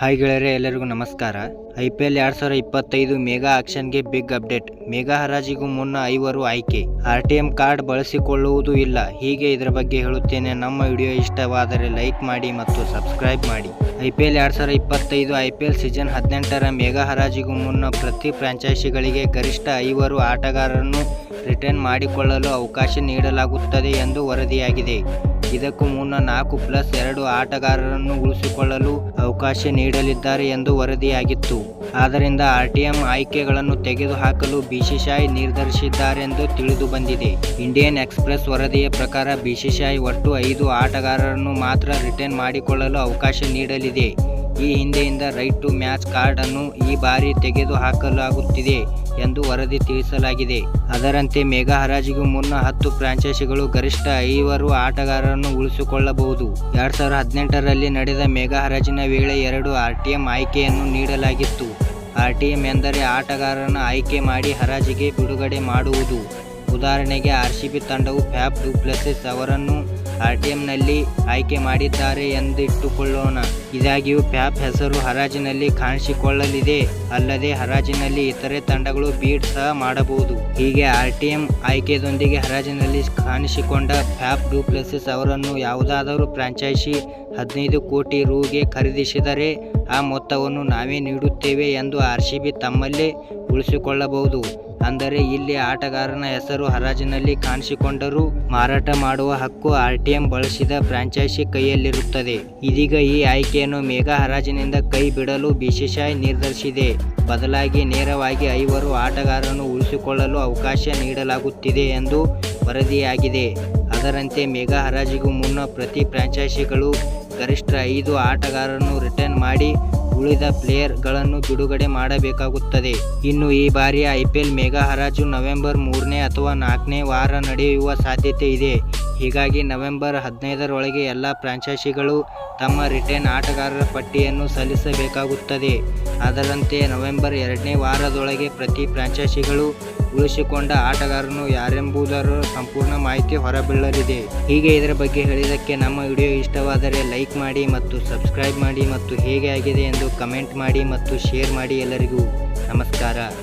Hi ಗೆಳೆಯರೆ, ಎಲ್ಲರಿಗೂ ನಮಸ್ಕಾರ. ಐ ಪಿ ಎಲ್ ಎರಡ್ ಸಾವಿರದ ಇಪ್ಪತ್ತೈದು ಮೇಘಾ ಆಕ್ಷನ್ಗೆ ಬಿಗ್ ಅಪ್ಡೇಟ್. ಮೆಗಾ ಹರಾಜಿಗೂ ಮುನ್ನ ಐವರು ಆಯ್ಕೆ. ಆರ್ ಟಿ ಎಂ ಕಾರ್ಡ್ ಬಳಸಿಕೊಳ್ಳುವುದೂ ಇಲ್ಲ. ಹೀಗೆ ಇದರ ಬಗ್ಗೆ ಹೇಳುತ್ತೇನೆ. ನಮ್ಮ ವಿಡಿಯೋ ಇಷ್ಟವಾದರೆ ಲೈಕ್ ಮಾಡಿ ಮತ್ತು ಸಬ್ಸ್ಕ್ರೈಬ್ ಮಾಡಿ. ಐ ಪಿ ಎಲ್ ಎರಡ್ ಸಾವಿರದ ಇಪ್ಪತ್ತೈದು ಐ ಪಿ ಎಲ್ ಸೀಸನ್ ಹದಿನೆಂಟರ ಮೆಗಾ ಹರಾಜಿಗೂ ಮುನ್ನ ಪ್ರತಿ ಫ್ರಾಂಚೈಸಿಗಳಿಗೆ ಗರಿಷ್ಠ ಐವರು ಆಟಗಾರರನ್ನು ರಿಟರ್ನ್ ಮಾಡಿಕೊಳ್ಳಲು ಅವಕಾಶ ನೀಡಲಾಗುತ್ತದೆ ಎಂದು ವರದಿಯಾಗಿದೆ. ಇದಕ್ಕೂ ಮುನ್ನ ನಾಲ್ಕು ಪ್ಲಸ್ ಎರಡು ಆಟಗಾರರನ್ನು ಉಳಿಸಿಕೊಳ್ಳಲು ಅವಕಾಶ ನೀಡಲಿದ್ದಾರೆ ಎಂದು ವರದಿಯಾಗಿತ್ತು. ಆದ್ದರಿಂದ ಆರ್ಟಿಎಂ ಆಯ್ಕೆಗಳನ್ನು ತೆಗೆದುಹಾಕಲು ಬಿಸಿಸಿಐ ನಿರ್ಧರಿಸಿದ್ದಾರೆಂದು ತಿಳಿದು ಬಂದಿದೆ ಇಂಡಿಯನ್ ಎಕ್ಸ್ಪ್ರೆಸ್ ವರದಿಯ ಪ್ರಕಾರ ಬಿಸಿಸಿಐ ಒಟ್ಟು ಐದು ಆಟಗಾರರನ್ನು ಮಾತ್ರ ರಿಟರ್ನ್ ಮಾಡಿಕೊಳ್ಳಲು ಅವಕಾಶ ನೀಡಲಿದೆ. ಈ ಹಿಂದೆಯಿಂದ ರೈಟ್ ಟು ಮ್ಯಾಚ್ ಕಾರ್ಡ್ ಅನ್ನು ಈ ಬಾರಿ ತೆಗೆದು ಹಾಕಲಾಗುತ್ತಿದೆ ಎಂದು ವರದಿ ತಿಳಿಸಲಾಗಿದೆ. ಅದರಂತೆ ಮೆಗಾ ಹರಾಜಿಗೂ ಮುನ್ನ ಹತ್ತು ಫ್ರಾಂಚೈಸಿಗಳು ಗರಿಷ್ಠ ಐವರು ಆಟಗಾರರನ್ನು ಉಳಿಸಿಕೊಳ್ಳಬಹುದು. ಎರಡ್ ಸಾವಿರದ ಹದಿನೆಂಟರಲ್ಲಿ ನಡೆದ ಮೆಗಾ ಹರಾಜಿನ ವೇಳೆ ಎರಡು ಆರ್ಟಿಎಂ ಆಯ್ಕೆಯನ್ನು ನೀಡಲಾಗಿತ್ತು. ಆರ್ಟಿಎಂ ಎಂದರೆ ಆಟಗಾರರನ್ನು ಆಯ್ಕೆ ಮಾಡಿ ಹರಾಜಿಗೆ ಬಿಡುಗಡೆ ಮಾಡುವುದು. ಉದಾಹರಣೆಗೆ ಆರ್ಸಿಬಿ ತಂಡವು ಫ್ಯಾಬ್ ಡುಪ್ಲೆಸಿಸ್ ಅವರನ್ನು ಆರ್ಟಿಎಂನಲ್ಲಿ ಆಯ್ಕೆ ಮಾಡಿದ್ದಾರೆ ಎಂದಿಟ್ಟುಕೊಳ್ಳೋಣ. ಇದಾಗಿಯೂ ಪ್ಯಾಪ್ ಹೆಸರು ಹರಾಜಿನಲ್ಲಿ ಕಾಣಿಸಿಕೊಳ್ಳಲಿದೆ. ಅಲ್ಲದೆ ಹರಾಜಿನಲ್ಲಿ ಇತರೆ ತಂಡಗಳು ಬೀಡ್ ಸಹ ಮಾಡಬಹುದು. ಹೀಗೆ ಆರ್ಟಿಎಂ ಆಯ್ಕೆಯೊಂದಿಗೆ ಹರಾಜಿನಲ್ಲಿ ಕಾಣಿಸಿಕೊಂಡ ಪ್ಯಾಪ್ ಡೂಪ್ಲೆಸಿಸ್ ಅವರನ್ನು ಯಾವುದಾದರೂ ಫ್ರಾಂಚೈಸಿ ಹದಿನೈದು ಕೋಟಿ ರೂಗೆ ಖರೀದಿಸಿದರೆ ಆ ಮೊತ್ತವನ್ನು ನಾವೇ ನೀಡುತ್ತೇವೆ ಎಂದು ಆರ್ಸಿಬಿ ತಮ್ಮಲ್ಲೇ ಉಳಿಸಿಕೊಳ್ಳಬಹುದು. ಅಂದರೆ ಇಲ್ಲಿ ಆಟಗಾರನ ಹೆಸರು ಹರಾಜಿನಲ್ಲಿ ಕಾಣಿಸಿಕೊಂಡರೂ ಮಾರಾಟ ಮಾಡುವ ಹಕ್ಕು ಆರ್ಟಿಎಂ ಬಳಸಿದ ಫ್ರಾಂಚೈಸಿ ಕೈಯಲ್ಲಿರುತ್ತದೆ. ಇದೀಗ ಈ ಆಯ್ಕೆಯನ್ನು ಮೆಗಾ ಹರಾಜಿನಿಂದ ಕೈ ಬಿಡಲು ಬಿಸಿಸಿಐ ನಿರ್ಧರಿಸಿದೆ. ಬದಲಾಗಿ ನೇರವಾಗಿ ಐವರು ಆಟಗಾರರನ್ನು ಉಳಿಸಿಕೊಳ್ಳಲು ಅವಕಾಶ ನೀಡಲಾಗುತ್ತಿದೆ ಎಂದು ವರದಿಯಾಗಿದೆ. ಅದರಂತೆ ಮೆಗಾ ಹರಾಜಿಗೂ ಮುನ್ನ ಪ್ರತಿ ಫ್ರಾಂಚೈಸಿಗಳು ಗರಿಷ್ಠ ಐದು ಆಟಗಾರರನ್ನು ರಿಟರ್ನ್ ಮಾಡಿ ಉಳಿದ ಪ್ಲೇಯರ್ಗಳನ್ನು ಬಿಡುಗಡೆ ಮಾಡಬೇಕಾಗುತ್ತದೆ. ಇನ್ನು ಈ ಬಾರಿಯ ಐಪಿಎಲ್ ಮೆಗಾ ಹರಾಜು ನವೆಂಬರ್ ಮೂರನೇ ಅಥವಾ ನಾಲ್ಕನೇ ವಾರ ನಡೆಯುವ ಸಾಧ್ಯತೆ ಇದೆ. ಹೀಗಾಗಿ ನವೆಂಬರ್ ಹದಿನೈದರೊಳಗೆ ಎಲ್ಲ ಫ್ರಾಂಚೈಸಿಗಳು ತಮ್ಮ ರಿಟರ್ನ್ ಆಟಗಾರರ ಪಟ್ಟಿಯನ್ನು ಸಲ್ಲಿಸಬೇಕಾಗುತ್ತದೆ. ಅದರಂತೆ ನವೆಂಬರ್ ಎರಡನೇ ವಾರದೊಳಗೆ ಪ್ರತಿ ಫ್ರಾಂಚೈಸಿಗಳು ಉಳಿಸಿಕೊಂಡ ಆಟಗಾರನು ಯಾರೆಂಬುದರ ಸಂಪೂರ್ಣ ಮಾಹಿತಿ ಹೊರಬೀಳಲಿದೆ. ಹೀಗೆ ಇದರ ಬಗ್ಗೆ ಹೇಳಿದ್ದಕ್ಕೆ ನಮ್ಮ ವಿಡಿಯೋ ಇಷ್ಟವಾದರೆ ಲೈಕ್ ಮಾಡಿ ಮತ್ತು ಸಬ್ಸ್ಕ್ರೈಬ್ ಮಾಡಿ ಮತ್ತು ಹೇಗೆ ಆಗಿದೆ ಎಂದು ಕಮೆಂಟ್ ಮಾಡಿ ಮತ್ತು ಶೇರ್ ಮಾಡಿ ಎಲ್ಲರಿಗೂ ನಮಸ್ಕಾರ.